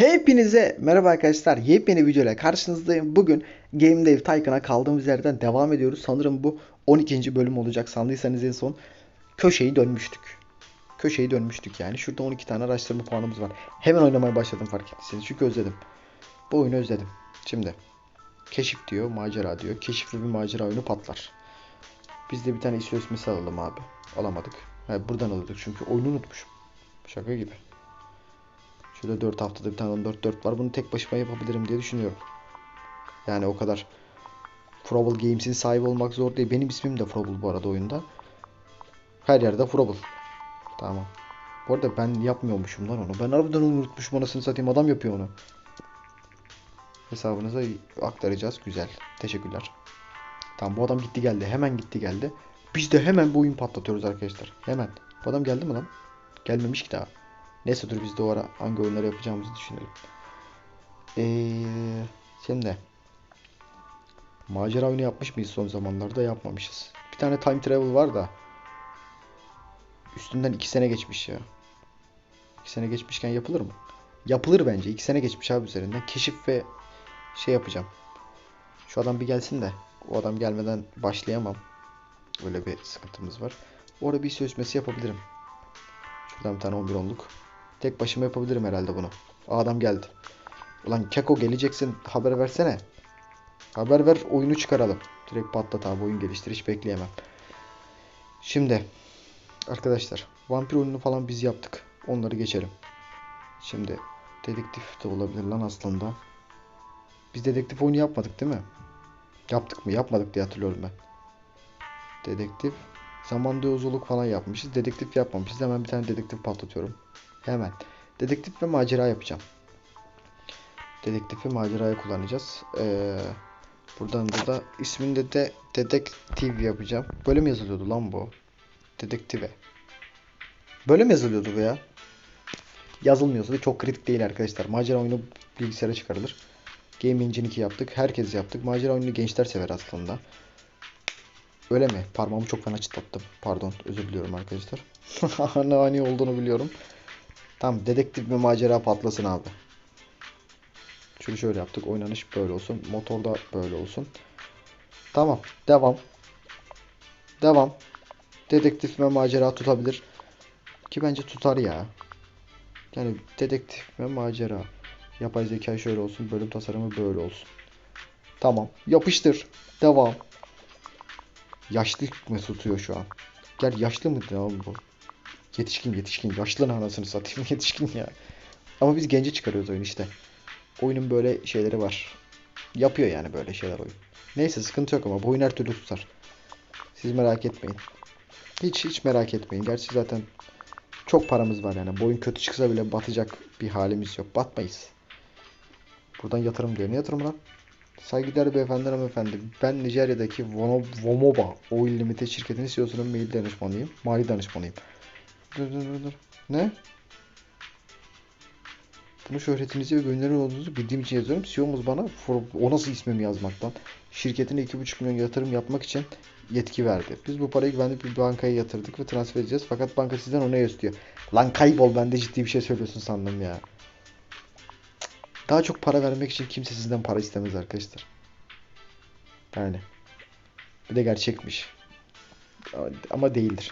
Hepinize merhaba arkadaşlar. Yepyeni videoyla karşınızdayım. Bugün Game Dev Tycoon'a kaldığımız yerden devam ediyoruz. Sanırım bu 12. bölüm olacak. Sandıysanız en son köşeyi dönmüştük. Köşeyi dönmüştük yani. Şurada 12 tane araştırma puanımız var. Hemen oynamaya başladım fark ettiyseniz. Çünkü özledim. Bu oyunu özledim. Şimdi keşif diyor, macera diyor. Keşifli bir macera oyunu patlar. Biz de bir tane iso ismisi alalım abi. Alamadık. Ha, buradan alıyorduk çünkü oyunu unutmuşum. Şaka gibi. Şöyle 4 haftada bir tane 14-4 var. Bunu tek başıma yapabilirim diye düşünüyorum. Yani o kadar Frobble Games'in sahibi olmak zor değil. Benim ismim de Frobble bu arada oyunda. Her yerde Frobble. Tamam. Bu arada ben yapmıyormuşum lan onu. Ben harbiden unutmuşum anasını satayım. Adam yapıyor onu. Hesabınıza aktaracağız. Güzel. Teşekkürler. Tamam bu adam gitti geldi. Hemen gitti geldi. Biz de hemen bu oyun patlatıyoruz arkadaşlar. Hemen. Bu adam geldi mi lan? Gelmemiş ki daha. Neyse dur biz de o ara hangi oyunları yapacağımızı düşünelim. Ee, şimdi macera oyunu yapmış mıyız son zamanlarda? Yapmamışız. Bir tane time travel var da üstünden 2 sene geçmiş ya. 2 sene geçmişken yapılır mı? Yapılır bence. 2 sene geçmiş abi üzerinden. Keşif ve şey yapacağım. Şu adam bir gelsin de o adam gelmeden başlayamam. Böyle bir sıkıntımız var. Orada bir sözleşmesi yapabilirim. Şuradan bir tane 11 onluk. Tek başıma yapabilirim herhalde bunu. Adam geldi. Ulan Keko geleceksin haber versene. Haber ver oyunu çıkaralım. Direkt patlat abi oyun geliştir hiç bekleyemem. Şimdi arkadaşlar vampir oyununu falan biz yaptık. Onları geçelim. Şimdi dedektif de olabilir lan aslında. Biz dedektif oyunu yapmadık değil mi? Yaptık mı? Yapmadık diye hatırlıyorum ben. Dedektif. Zamanda yolculuk falan yapmışız. Dedektif yapmamışız. Hemen bir tane dedektif patlatıyorum. Hemen. Dedektif ve macera yapacağım. Dedektif ve macerayı kullanacağız. Ee, buradan da, da isminde de dedektif yapacağım. Böyle mi yazılıyordu lan bu? Dedektive. Böyle mi yazılıyordu bu ya? Yazılmıyorsa da çok kritik değil arkadaşlar. Macera oyunu bilgisayara çıkarılır. Game Engine 2 yaptık. Herkes yaptık. Macera oyununu gençler sever aslında. Öyle mi? Parmağımı çok fena çıtlattım. Pardon. Özür diliyorum arkadaşlar. ne ani olduğunu biliyorum. Tamam. Dedektif ve macera patlasın abi. Şunu şöyle yaptık. Oynanış böyle olsun. Motorda böyle olsun. Tamam. Devam. Devam. Dedektif ve macera tutabilir. Ki bence tutar ya. Yani dedektif ve macera. Yapay zeka şöyle olsun. Bölüm tasarımı böyle olsun. Tamam. Yapıştır. Devam. Yaşlı mı tutuyor şu an? Gel yaşlı mı abi bu? Yetişkin yetişkin. Yaşlı anasını satayım yetişkin ya. Ama biz gence çıkarıyoruz oyun işte. Oyunun böyle şeyleri var. Yapıyor yani böyle şeyler oyun. Neyse sıkıntı yok ama bu oyun her türlü tutar. Siz merak etmeyin. Hiç hiç merak etmeyin. Gerçi zaten çok paramız var yani. Bu oyun kötü çıksa bile batacak bir halimiz yok. Batmayız. Buradan yatırım diyor. Ne yatırım lan? Saygıdeğer beyefendi hanımefendi. Ben Nijerya'daki Vono, Vomoba Oil Limited şirketinin CEO'sunun mail danışmanıyım. Mali danışmanıyım. Dur dur dur dur. Ne? Bunu şöhretinizi ve gönüllü olduğunuzu bildiğim için yazıyorum. CEO'muz bana o nasıl ismimi yazmaktan. Şirketine 2,5 milyon yatırım yapmak için yetki verdi. Biz bu parayı güvenlik bir bankaya yatırdık ve transfer edeceğiz. Fakat banka sizden onu istiyor. Lan kaybol ben de ciddi bir şey söylüyorsun sandım ya. Daha çok para vermek için kimse sizden para istemez arkadaşlar. Yani. Bir de gerçekmiş. Ama değildir.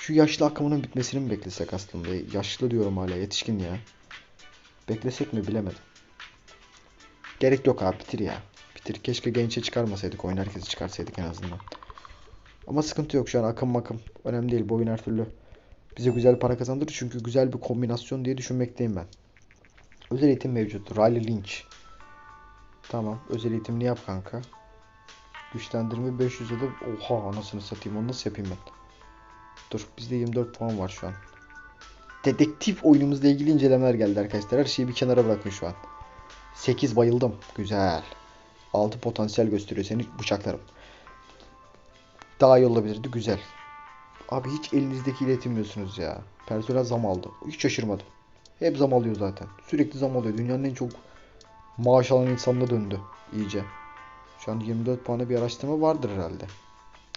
Şu yaşlı akımının bitmesini mi beklesek aslında? Yaşlı diyorum hala yetişkin ya. Beklesek mi bilemedim. Gerek yok abi bitir ya. Bitir. Keşke gençe çıkarmasaydık oyun herkesi çıkarsaydık en azından. Ama sıkıntı yok şu an akım makım. Önemli değil bu oyun her türlü. Bize güzel para kazandırır çünkü güzel bir kombinasyon diye düşünmekteyim ben. Özel eğitim mevcut. Riley Lynch. Tamam. Özel eğitimini yap kanka. Güçlendirme 500 adı. Oha anasını satayım. Onu nasıl yapayım ben? Dur. Bizde 24 puan var şu an. Dedektif oyunumuzla ilgili incelemeler geldi arkadaşlar. Her şeyi bir kenara bırakın şu an. 8 bayıldım. Güzel. 6 potansiyel gösteriyor. Seni bıçaklarım. Daha iyi olabilirdi. Güzel. Abi hiç elinizdeki iletilmiyorsunuz ya. Personel zam aldı. Hiç şaşırmadım. Hep zam alıyor zaten. Sürekli zam alıyor. Dünyanın en çok maaş alan insanına döndü iyice. Şu an 24 puanı bir araştırma vardır herhalde.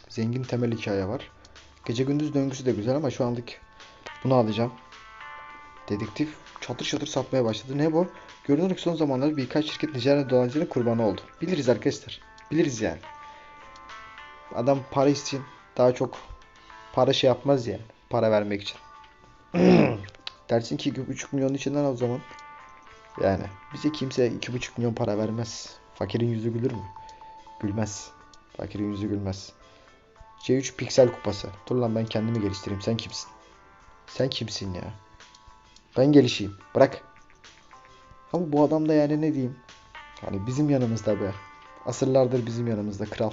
Zengin temel hikaye var. Gece gündüz döngüsü de güzel ama şu anlık bunu alacağım. Dedektif çatır çatır satmaya başladı. Ne bu? Görünür ki son zamanlarda birkaç şirket Nijerya dolancının kurbanı oldu. Biliriz arkadaşlar. Biliriz yani. Adam para için daha çok para şey yapmaz yani. Para vermek için. Dersin ki 2,5 milyon içinden al o zaman. Yani bize kimse 2,5 milyon para vermez. Fakirin yüzü gülür mü? Gülmez. Fakirin yüzü gülmez. C3 piksel kupası. Dur lan ben kendimi geliştireyim. Sen kimsin? Sen kimsin ya? Ben gelişeyim. Bırak. Ama bu adam da yani ne diyeyim? Hani bizim yanımızda be. Asırlardır bizim yanımızda kral.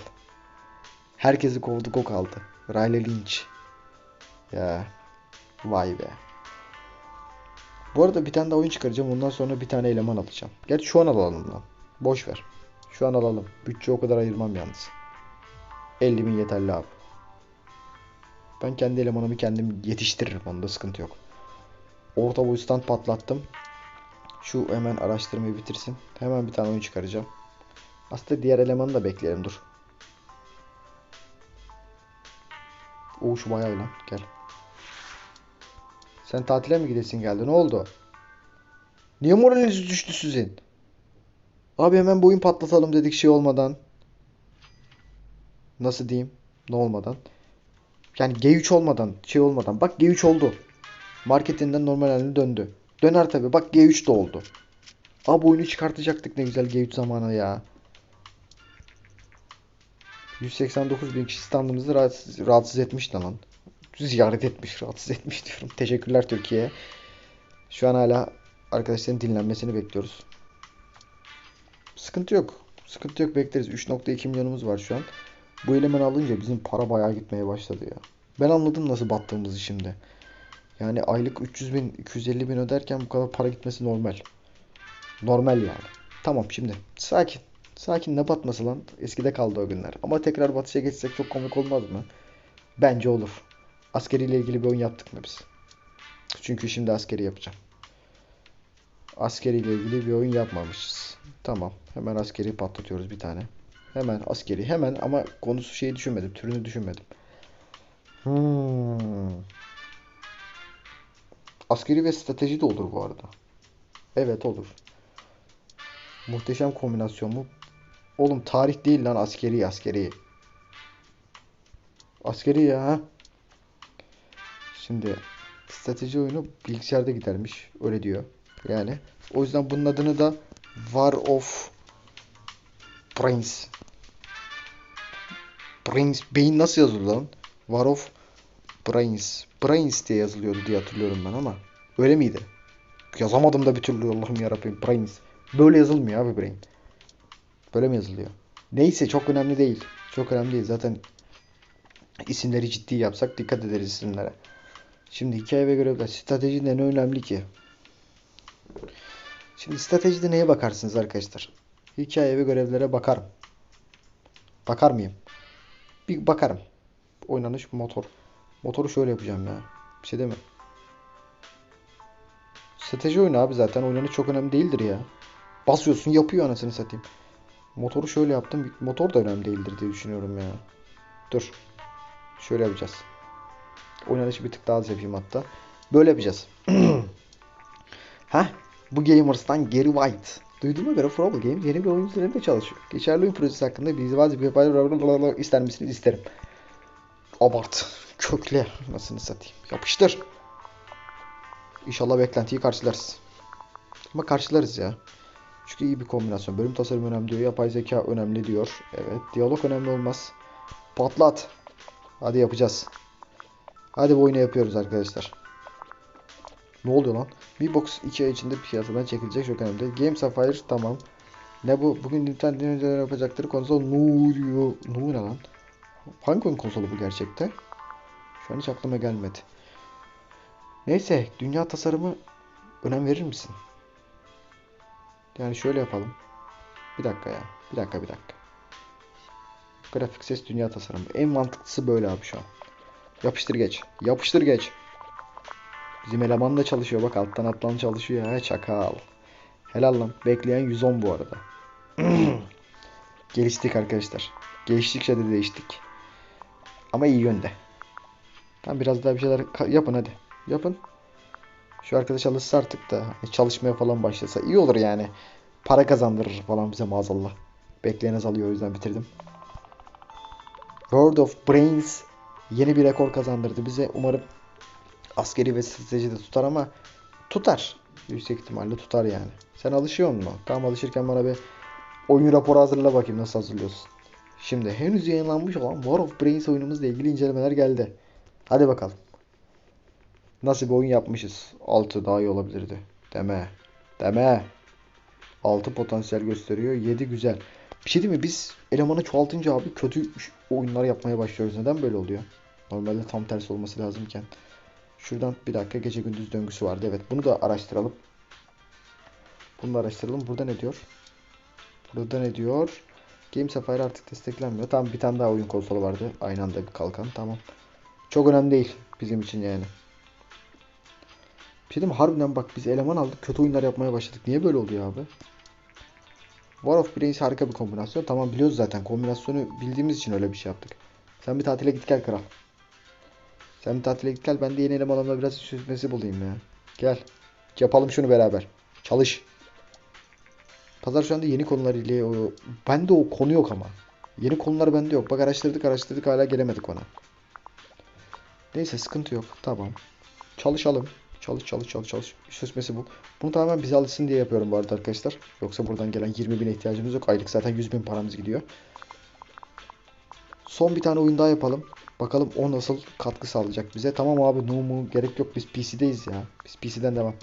Herkesi kovduk o kaldı. Riley Lynch. Ya. Vay be. Bu arada bir tane daha oyun çıkaracağım. Ondan sonra bir tane eleman alacağım. Gerçi şu an alalım lan. Boş ver. Şu an alalım. Bütçe o kadar ayırmam yalnız. 50 bin yeterli abi. Ben kendi elemanımı kendim yetiştiririm. Onda sıkıntı yok. Orta boy stand patlattım. Şu hemen araştırmayı bitirsin. Hemen bir tane oyun çıkaracağım. Aslında diğer elemanı da bekleyelim dur. Oo şu bayağı lan. Gel. Sen tatile mi gidesin geldi? Ne oldu? Niye moraliniz düştü sizin? Abi hemen bu oyun patlatalım dedik şey olmadan. Nasıl diyeyim? Ne olmadan? Yani G3 olmadan, şey olmadan. Bak G3 oldu. Marketinden normal haline döndü. Döner tabi. Bak G3 de oldu. Abi oyunu çıkartacaktık ne güzel G3 zamanı ya. 189 bin kişi standımızı rahatsız, rahatsız etmiş lan. Ziyaret etmiş, rahatsız etmiş diyorum. Teşekkürler Türkiye. Şu an hala arkadaşların dinlenmesini bekliyoruz. Sıkıntı yok. Sıkıntı yok bekleriz. 3.2 milyonumuz var şu an. Bu elemanı alınca bizim para bayağı gitmeye başladı ya. Ben anladım nasıl battığımızı şimdi. Yani aylık 300 bin, 250 bin öderken bu kadar para gitmesi normal. Normal yani. Tamam şimdi. Sakin. Sakin ne batması lan? Eskide kaldı o günler. Ama tekrar batışa geçsek çok komik olmaz mı? Bence olur. Askeriyle ilgili bir oyun yaptık mı biz? Çünkü şimdi askeri yapacağım. Askeriyle ilgili bir oyun yapmamışız. Tamam. Hemen askeri patlatıyoruz bir tane. Hemen askeri. Hemen ama konusu şeyi düşünmedim. Türünü düşünmedim. Hmm. Askeri ve strateji de olur bu arada. Evet olur. Muhteşem kombinasyon mu? Oğlum tarih değil lan askeri askeri. Askeri ya. Şimdi strateji oyunu bilgisayarda gidermiş. Öyle diyor. Yani o yüzden bunun adını da War of Brains. Brains. Beyin nasıl yazılıyor lan? War of Brains. Brains diye yazılıyordu diye hatırlıyorum ben ama. Öyle miydi? Yazamadım da bir türlü Allah'ım yarabbim. Brains. Böyle yazılmıyor abi brain. Böyle mi yazılıyor? Neyse çok önemli değil. Çok önemli değil. Zaten isimleri ciddi yapsak dikkat ederiz isimlere. Şimdi hikaye ve görevler. Strateji ne önemli ki? Şimdi stratejide neye bakarsınız arkadaşlar? Hikaye ve görevlere bakarım. Bakar mıyım? Bir bakarım. Oynanış motor. Motoru şöyle yapacağım ya. Bir şey mi? Strateji oyunu abi zaten. Oynanış çok önemli değildir ya. Basıyorsun yapıyor anasını satayım. Motoru şöyle yaptım. Motor da önemli değildir diye düşünüyorum ya. Dur. Şöyle yapacağız. Oynanışı bir tık daha az yapayım hatta. Böyle yapacağız. Heh. Bu Gamers'tan Gary White. Duyduğuma göre Frobel Games yeni bir oyun üzerinde çalışıyor. Geçerli oyun projesi hakkında bir bazı bir ister misiniz? İsterim. Abart. Kökle. Nasıl satayım. Yapıştır. İnşallah beklentiyi karşılarız. Ama karşılarız ya. Çünkü iyi bir kombinasyon. Bölüm tasarım önemli diyor. Yapay zeka önemli diyor. Evet. Diyalog önemli olmaz. Patlat. Hadi yapacağız. Hadi bu oyunu yapıyoruz arkadaşlar. Ne oluyor lan? Box 2 ay içinde piyasadan çekilecek çok önemli. Game Sapphire tamam. Ne bu? Bugün Nintendo'nun yapacakları konsol? Ne oluyor lan? Hangi oyun konsolu bu gerçekte? Şu an hiç aklıma gelmedi. Neyse, dünya tasarımı önem verir misin? Yani şöyle yapalım. Bir dakika ya. Bir dakika bir dakika. Grafik ses dünya tasarımı. En mantıklısı böyle abi şu an. Yapıştır geç. Yapıştır geç. Bizim eleman da çalışıyor. Bak alttan alttan çalışıyor ya. Çakal. Helal lan. Bekleyen 110 bu arada. Geliştik arkadaşlar. Geliştikçe de değiştik. Ama iyi yönde. Tam biraz daha bir şeyler yapın hadi. Yapın. Şu arkadaş alışsa artık da hani çalışmaya falan başlasa iyi olur yani. Para kazandırır falan bize maazallah. Bekleyen azalıyor o yüzden bitirdim. World of Brains yeni bir rekor kazandırdı bize. Umarım askeri ve stratejide tutar ama tutar. Yüksek ihtimalle tutar yani. Sen alışıyor musun? Tamam alışırken bana bir oyun raporu hazırla bakayım nasıl hazırlıyorsun. Şimdi henüz yayınlanmış olan War of Brains oyunumuzla ilgili incelemeler geldi. Hadi bakalım. Nasıl bir oyun yapmışız? 6 daha iyi olabilirdi. Deme. Deme. 6 potansiyel gösteriyor. 7 güzel. Bir şey değil mi? Biz elemanı çoğaltınca abi kötü oyunlar yapmaya başlıyoruz. Neden böyle oluyor? Normalde tam tersi olması lazımken. Şuradan bir dakika gece gündüz döngüsü vardı. Evet bunu da araştıralım. Bunu da araştıralım. Burada ne diyor? Burada ne diyor? Game Sapphire artık desteklenmiyor. Tamam bir tane daha oyun konsolu vardı. Aynı anda bir kalkan. Tamam. Çok önemli değil bizim için yani. Bir şey mi? Harbiden bak biz eleman aldık. Kötü oyunlar yapmaya başladık. Niye böyle oluyor abi? War of Brains harika bir kombinasyon. Tamam biliyoruz zaten. Kombinasyonu bildiğimiz için öyle bir şey yaptık. Sen bir tatile git gel kral. Sen bir tatile git gel. Ben de yeni elemanımla biraz süsmesi bulayım ya. Gel. Yapalım şunu beraber. Çalış. Pazar şu anda yeni konular ile o... Bende o konu yok ama. Yeni konular bende yok. Bak araştırdık araştırdık hala gelemedik ona. Neyse sıkıntı yok. Tamam. Çalışalım. Çalış çalış çalış çalış. Sözmesi bu. Bunu tamamen bize alışsın diye yapıyorum bu arada arkadaşlar. Yoksa buradan gelen 20 bin ihtiyacımız yok. Aylık zaten 100 bin paramız gidiyor. Son bir tane oyun daha yapalım. Bakalım o nasıl katkı sağlayacak bize. Tamam abi no mu gerek yok biz PC'deyiz ya. Biz PC'den devam.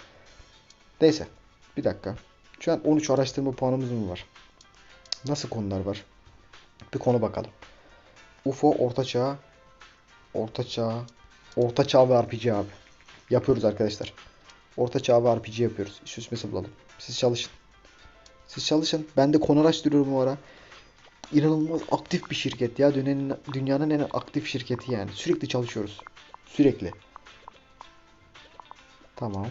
Neyse. Bir dakika. Şu an 13 araştırma puanımız mı var? Nasıl konular var? Bir konu bakalım. UFO Orta Çağ Orta Çağ Orta Çağ ve RPG abi. Yapıyoruz arkadaşlar. Orta Çağ ve RPG yapıyoruz. İş üstmesi bulalım. Siz çalışın. Siz çalışın. Ben de konu araştırıyorum o ara. İnanılmaz aktif bir şirket ya. Dünyanın, dünyanın en aktif şirketi yani. Sürekli çalışıyoruz. Sürekli. Tamam.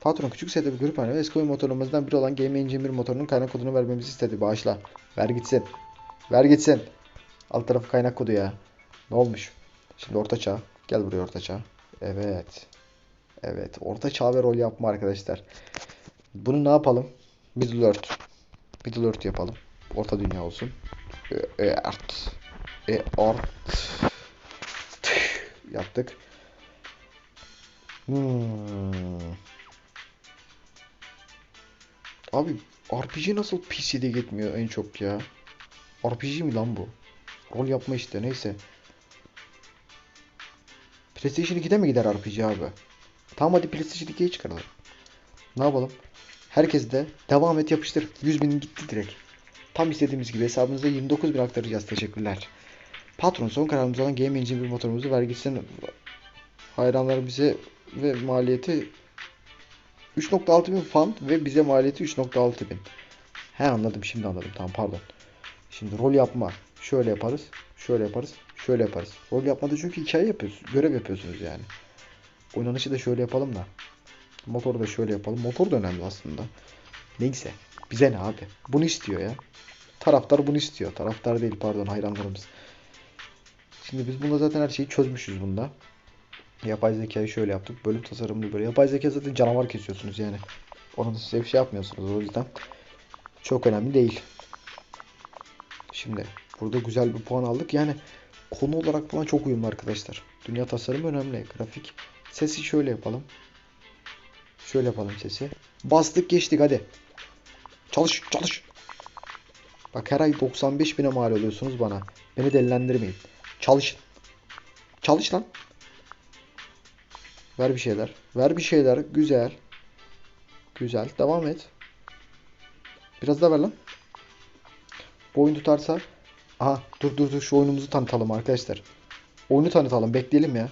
Patron küçük sete bir grup ve eski oyun motorlarımızdan biri olan Game Engine 1 motorunun kaynak kodunu vermemizi istedi. Bağışla. Ver gitsin. Ver gitsin. Alt tarafı kaynak kodu ya. Ne olmuş? Şimdi orta çağ. Gel buraya orta çağ. Evet. Evet. Orta çağ ve rol yapma arkadaşlar. Bunu ne yapalım? Middle Earth. Middle Earth yapalım. Orta dünya olsun. E, Earth. E, Earth. Yaptık. Hmm. Abi RPG nasıl PC'de gitmiyor en çok ya? RPG mi lan bu? Rol yapma işte neyse. PlayStation 2'de mi gider RPG abi? Tamam hadi PlayStation 2'ye çıkaralım. Ne yapalım? Herkes de devam et yapıştır. 100 bin gitti direkt. Tam istediğimiz gibi hesabınıza 29 bin aktaracağız. Teşekkürler. Patron son kararımız olan Game Engine bir motorumuzu vergisinin hayranlar bize ve maliyeti 3.6 bin fund ve bize maliyeti 3.6 bin. He anladım şimdi anladım. Tamam pardon. Şimdi rol yapma. Şöyle yaparız. Şöyle yaparız. Şöyle yaparız. Rol yapmada çünkü hikaye yapıyorsunuz. Görev yapıyorsunuz yani. Oynanışı da şöyle yapalım da. Motoru da şöyle yapalım. Motor da önemli aslında. Neyse. Bize ne abi? Bunu istiyor ya. Taraftar bunu istiyor. Taraftar değil pardon hayranlarımız. Şimdi biz bunda zaten her şeyi çözmüşüz bunda. Yapay zekayı şöyle yaptık. Bölüm tasarımını böyle. Yapay zeka zaten canavar kesiyorsunuz yani. Onu da size bir şey yapmıyorsunuz. O yüzden çok önemli değil. Şimdi burada güzel bir puan aldık. Yani konu olarak falan çok uyumlu arkadaşlar. Dünya tasarımı önemli. Grafik. Sesi şöyle yapalım. Şöyle yapalım sesi. Bastık geçtik hadi. Çalış çalış. Bak her ay 95 bine mal oluyorsunuz bana. Beni delilendirmeyin. Çalışın. Çalış lan. Ver bir şeyler. Ver bir şeyler. Güzel. Güzel. Devam et. Biraz daha ver lan. Bu oyun tutarsa. Aha dur dur dur şu oyunumuzu tanıtalım arkadaşlar. Oyunu tanıtalım. Bekleyelim ya.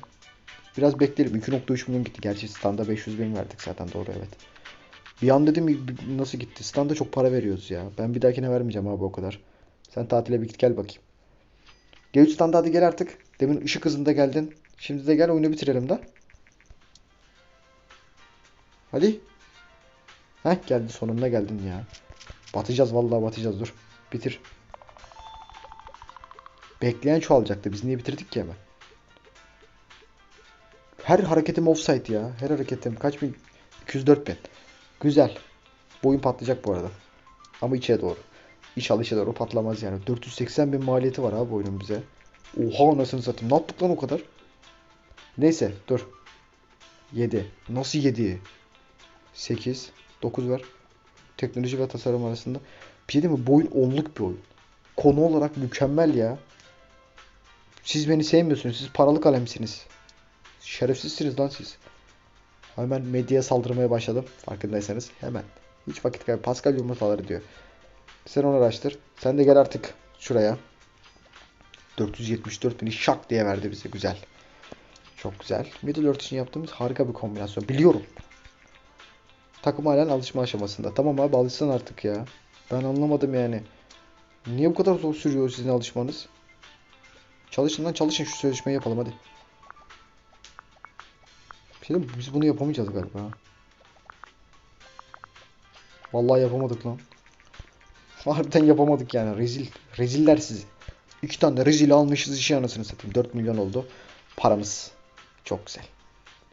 Biraz bekleyelim. 2.3 milyon gitti. Gerçi standa 500 bin verdik zaten doğru evet. Bir an dedim nasıl gitti? Standa çok para veriyoruz ya. Ben bir dahakine vermeyeceğim abi o kadar. Sen tatile bir git gel bakayım. G3 standa hadi gel artık. Demin ışık hızında geldin. Şimdi de gel oyunu bitirelim de. Hadi. Heh geldi sonunda geldin ya. Batacağız vallahi batacağız dur. Bitir. Bekleyen çoğalacaktı. Biz niye bitirdik ki hemen? Her hareketim offside ya. Her hareketim kaç bin? 204 bin. Güzel. Bu oyun patlayacak bu arada. Ama içe doğru. İnşallah içe doğru patlamaz yani. 480 bin maliyeti var abi oyunun bize. Oha anasını satayım. Ne yaptık lan o kadar? Neyse dur. 7. Nasıl 7? 8. 9 ver. Teknoloji ve tasarım arasında. Bir şey mi? Bu oyun onluk bir oyun. Konu olarak mükemmel ya. Siz beni sevmiyorsunuz. Siz paralı kalemsiniz. Şerefsizsiniz lan siz. Hemen medyaya saldırmaya başladım. Farkındaysanız. Hemen. Hiç vakit kaybı. Pascal yumurtaları diyor. Sen onu araştır. Sen de gel artık şuraya. 474 bini şak diye verdi bize. Güzel. Çok güzel. Middle Earth için yaptığımız harika bir kombinasyon. Biliyorum. Takım halen alışma aşamasında. Tamam abi alışsan artık ya. Ben anlamadım yani. Niye bu kadar zor sürüyor sizin alışmanız? Çalışın lan çalışın şu sözleşmeyi yapalım hadi. Mi? Biz bunu yapamayacağız galiba. Vallahi yapamadık lan. Harbiden yapamadık yani. Rezil. Reziller sizi. İki tane de rezil almışız işi anasını satayım. 4 milyon oldu. Paramız. Çok güzel.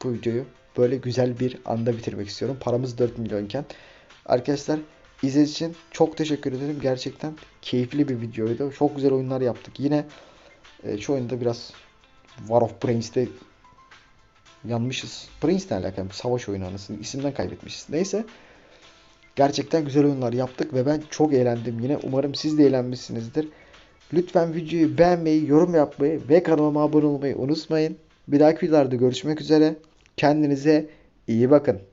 Bu videoyu böyle güzel bir anda bitirmek istiyorum. Paramız 4 milyonken. Arkadaşlar izlediğiniz için çok teşekkür ederim. Gerçekten keyifli bir videoydu. Çok güzel oyunlar yaptık. Yine e, şu oyunda biraz War of Brains'te yanmışız. Ne alakalı? Savaş oyunu anasını isimden kaybetmişiz. Neyse. Gerçekten güzel oyunlar yaptık ve ben çok eğlendim yine. Umarım siz de eğlenmişsinizdir. Lütfen videoyu beğenmeyi, yorum yapmayı ve kanalıma abone olmayı unutmayın. Bir dahaki videolarda görüşmek üzere. Kendinize iyi bakın.